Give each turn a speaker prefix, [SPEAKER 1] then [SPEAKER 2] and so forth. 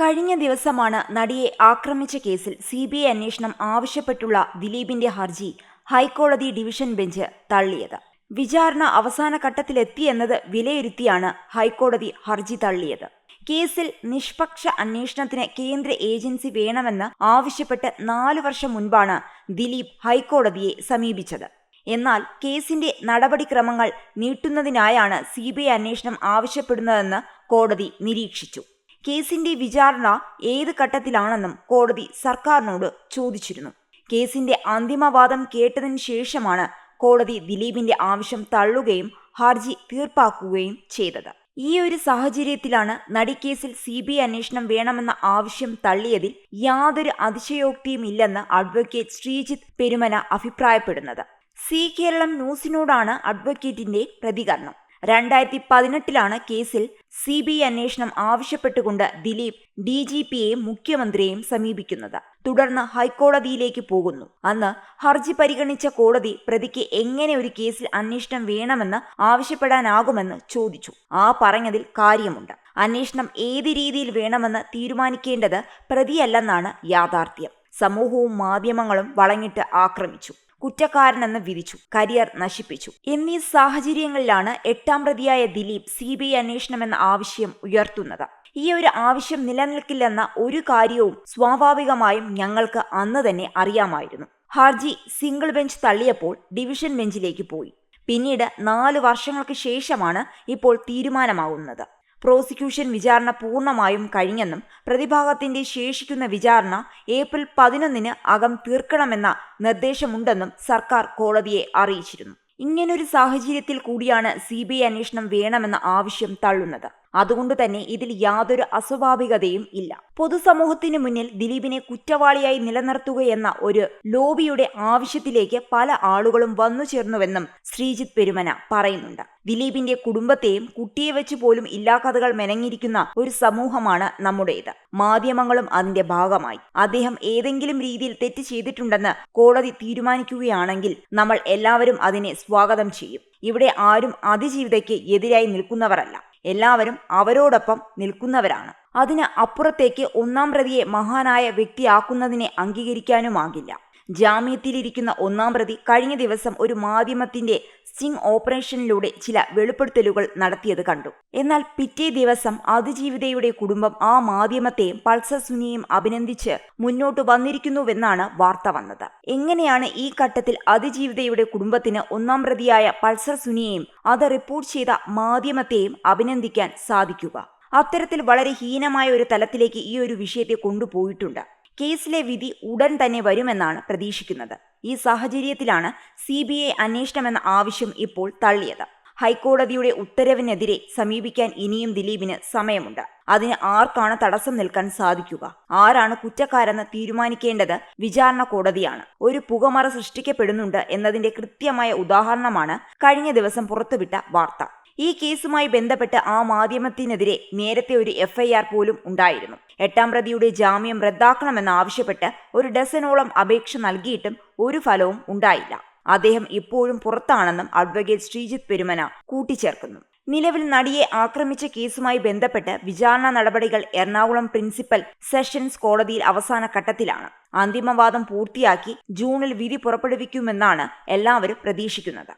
[SPEAKER 1] കഴിഞ്ഞ ദിവസമാണ് നടിയെ ആക്രമിച്ച കേസിൽ സി ബി ഐ അന്വേഷണം ആവശ്യപ്പെട്ടുള്ള ദിലീപിന്റെ ഹർജി ഹൈക്കോടതി ഡിവിഷൻ ബെഞ്ച് തള്ളിയത്. വിചാരണ അവസാന ഘട്ടത്തിലെത്തിയെന്നത് വിലയിരുത്തിയാണ് ഹൈക്കോടതി ഹർജി തള്ളിയത്. കേസിൽ നിഷ്പക്ഷ അന്വേഷണത്തിന് കേന്ദ്ര ഏജൻസി വേണമെന്ന് ആവശ്യപ്പെട്ട് നാലു വർഷം മുൻപാണ് ദിലീപ് ഹൈക്കോടതിയെ സമീപിച്ചത്. എന്നാൽ കേസിന്റെ നടപടിക്രമങ്ങൾ നീട്ടുന്നതിനായാണ് സി ബി ഐ അന്വേഷണം ആവശ്യപ്പെടുന്നതെന്ന് കോടതി നിരീക്ഷിച്ചു. കേസിന്റെ വിചാരണ ഏത് ഘട്ടത്തിലാണെന്നും കോടതി സർക്കാരിനോട് ചോദിച്ചിരുന്നു. കേസിന്റെ അന്തിമവാദം കേട്ടതിന് ശേഷമാണ് കോടതി ദിലീപിന്റെ ആവശ്യം തള്ളുകയും ഹർജി തീർപ്പാക്കുകയും ചെയ്തത്. ഈ ഒരു സാഹചര്യത്തിലാണ് നടിക്കേസിൽ സി ബി ഐ അന്വേഷണം വേണമെന്ന ആവശ്യം തള്ളിയതിൽ യാതൊരു അതിശയോക്തിയും ഇല്ലെന്ന് അഡ്വക്കേറ്റ് ശ്രീജിത്ത് പെരുമന അഭിപ്രായപ്പെടുന്നത്. സി കേരളം ന്യൂസിനോടാണ് അഡ്വക്കേറ്റിന്റെ പ്രതികരണം. രണ്ടായിരത്തി പതിനെട്ടിലാണ് കേസിൽ സി ബി ഐ അന്വേഷണം ആവശ്യപ്പെട്ടുകൊണ്ട് ദിലീപ് ഡി ജി പിയെയും മുഖ്യമന്ത്രിയെയും സമീപിക്കുന്നത്. തുടർന്ന് ഹൈക്കോടതിയിലേക്ക് പോകുന്നു. അന്ന് ഹർജി പരിഗണിച്ച കോടതി പ്രതിക്ക് എങ്ങനെ ഒരു കേസിൽ അന്വേഷണം വേണമെന്ന് ആവശ്യപ്പെടാനാകുമെന്ന് ചോദിച്ചു. ആ പറഞ്ഞതിൽ കാര്യമുണ്ട്. അന്വേഷണം ഏത് രീതിയിൽ വേണമെന്ന് തീരുമാനിക്കേണ്ടത് പ്രതിയല്ലെന്നാണ് യാഥാർത്ഥ്യം. സമൂഹവും മാധ്യമങ്ങളും വളഞ്ഞിട്ട് ആക്രമിച്ചു. കുറ്റക്കാരനെന്ന് വിധിച്ചു. കരിയർ നശിപ്പിച്ചു. എന്നീ സാഹചര്യങ്ങളിലാണ് എട്ടാം പ്രതിയായ ദിലീപ് സി ബി ഐ അന്വേഷണമെന്ന ആവശ്യം ഉയർത്തുന്നത്. ഈ ഒരു ആവശ്യം നിലനിൽക്കില്ലെന്ന ഒരു കാര്യവും സ്വാഭാവികമായും ഞങ്ങൾക്ക് അന്ന് തന്നെ അറിയാമായിരുന്നു. ഹർജി സിംഗിൾ ബെഞ്ച് തള്ളിയപ്പോൾ ഡിവിഷൻ ബെഞ്ചിലേക്ക് പോയി. പിന്നീട് നാല് വർഷങ്ങൾക്ക് ശേഷമാണ് ഇപ്പോൾ തീരുമാനമാകുന്നത് പ്രോസിക്യൂഷൻ വിചാരണ പൂർണമായും കഴിഞ്ഞെന്നും പ്രതിഭാഗത്തിന്റെ ശേഷിക്കുന്ന വിചാരണ ഏപ്രിൽ പതിനൊന്നിന് അകം തീർക്കണമെന്ന നിർദ്ദേശമുണ്ടെന്നും സർക്കാർ കോടതിയെ അറിയിച്ചിരുന്നു. ഇങ്ങനൊരു സാഹചര്യത്തിൽ കൂടിയാണ് സി ബി ഐ അന്വേഷണം വേണമെന്ന ആവശ്യം തള്ളുന്നത്. അതുകൊണ്ട് തന്നെ ഇതിൽ യാതൊരു അസ്വാഭാവികതയും ഇല്ല. പൊതുസമൂഹത്തിന് മുന്നിൽ ദിലീപിനെ കുറ്റവാളിയായി നിലനിർത്തുകയെന്ന ഒരു ലോബിയുടെ ആവശ്യത്തിലേക്ക് പല ആളുകളും വന്നു ചേർന്നുവെന്നും ശ്രീജിത്ത് പെരുമന പറയുന്നുണ്ട്. ദിലീപിന്റെ കുടുംബത്തെയും കുട്ടിയെ വെച്ച് പോലും ഇല്ലാക്കഥകൾ മെനങ്ങിയിരിക്കുന്ന ഒരു സമൂഹമാണ് നമ്മുടേത്. മാധ്യമങ്ങളും അതിന്റെ ഭാഗമായി. അദ്ദേഹം ഏതെങ്കിലും രീതിയിൽ തെറ്റ് ചെയ്തിട്ടുണ്ടെന്ന് കോടതി തീരുമാനിക്കുകയാണെങ്കിൽ നമ്മൾ എല്ലാവരും അതിനെ സ്വാഗതം ചെയ്യും. ഇവിടെ ആരും അതിജീവിതയ്ക്ക് എതിരായി നിൽക്കുന്നവരല്ല. എല്ലാവരും അവരോടൊപ്പം നിൽക്കുന്നവരാണ്. അതിന് അപ്പുറത്തേക്ക് ഒന്നാം പ്രതിയെ മഹാനായ വ്യക്തിയാക്കുന്നതിനെ അംഗീകരിക്കാനുമാകില്ല. ജാമ്യത്തിലിരിക്കുന്ന ഒന്നാം പ്രതി കഴിഞ്ഞ ദിവസം ഒരു മാധ്യമത്തിന്റെ സ്റ്റിംഗ് ഓപ്പറേഷനിലൂടെ ചില വെളിപ്പെടുത്തലുകൾ നടത്തിയത് കണ്ടു. എന്നാൽ പിറ്റേ ദിവസം അതിജീവിതയുടെ കുടുംബം ആ മാധ്യമത്തെയും പൾസർ സുനിയെയും അഭിനന്ദിച്ച് മുന്നോട്ട് വന്നിരിക്കുന്നുവെന്നാണ് വാർത്ത വന്നത്. എങ്ങനെയാണ് ഈ ഘട്ടത്തിൽ അതിജീവിതയുടെ കുടുംബത്തിന് ഒന്നാം പ്രതിയായ പൾസർ സുനിയെയും അത് റിപ്പോർട്ട് ചെയ്ത മാധ്യമത്തെയും അഭിനന്ദിക്കാൻ സാധിക്കുക? അത്തരത്തിൽ വളരെ ഹീനമായ ഒരു തലത്തിലേക്ക് ഈ ഒരു വിഷയത്തെ കൊണ്ടുപോയിട്ടുണ്ട്. കേസിലെ വിധി ഉടൻ തന്നെ വരുമെന്നാണ് പ്രതീക്ഷിക്കുന്നത്. ഈ സാഹചര്യത്തിലാണ് സി ബി ഐ അന്വേഷണമെന്ന ആവശ്യം ഇപ്പോൾ തള്ളിയത്. ഹൈക്കോടതിയുടെ ഉത്തരവിനെതിരെ സമീപിക്കാൻ ഇനിയും ദിലീപിന് സമയമുണ്ട്. അതിന് ആർക്കാണ് തടസ്സം നിൽക്കാൻ സാധിക്കുക? ആരാണ് കുറ്റക്കാരെന്ന് തീരുമാനിക്കേണ്ടത് വിചാരണ കോടതിയാണ്. ഒരു പുകമറ സൃഷ്ടിക്കപ്പെടുന്നുണ്ട് എന്നതിന്റെ കൃത്യമായ ഉദാഹരണമാണ് കഴിഞ്ഞ ദിവസം പുറത്തുവിട്ട വാർത്ത. ഈ കേസുമായി ബന്ധപ്പെട്ട് ആ മാധ്യമത്തിനെതിരെ നേരത്തെ ഒരു എഫ്ഐആർ പോലും ഉണ്ടായിരുന്നു. എട്ടാം പ്രതിയുടെ ജാമ്യം റദ്ദാക്കണമെന്ന് ആവശ്യപ്പെട്ട് ഒരു ഡസനോളം അപേക്ഷ നൽകിയിട്ടും ഒരു ഫലവും ഉണ്ടായില്ല. അദ്ദേഹം ഇപ്പോഴും പുറത്താണെന്നും അഡ്വക്കേറ്റ് ശ്രീജിത്ത് പെരുമന കൂട്ടിച്ചേർക്കുന്നു. നിലവിൽ നടിയെ ആക്രമിച്ച കേസുമായി ബന്ധപ്പെട്ട് വിചാരണ നടപടികൾ എറണാകുളം പ്രിൻസിപ്പൽ സെഷൻസ് കോടതിയിൽ അവസാന ഘട്ടത്തിലാണ്. അന്തിമവാദം പൂർത്തിയാക്കി ജൂണിൽ വിധി പുറപ്പെടുവിക്കുമെന്നാണ് എല്ലാവരും പ്രതീക്ഷിക്കുന്നത്.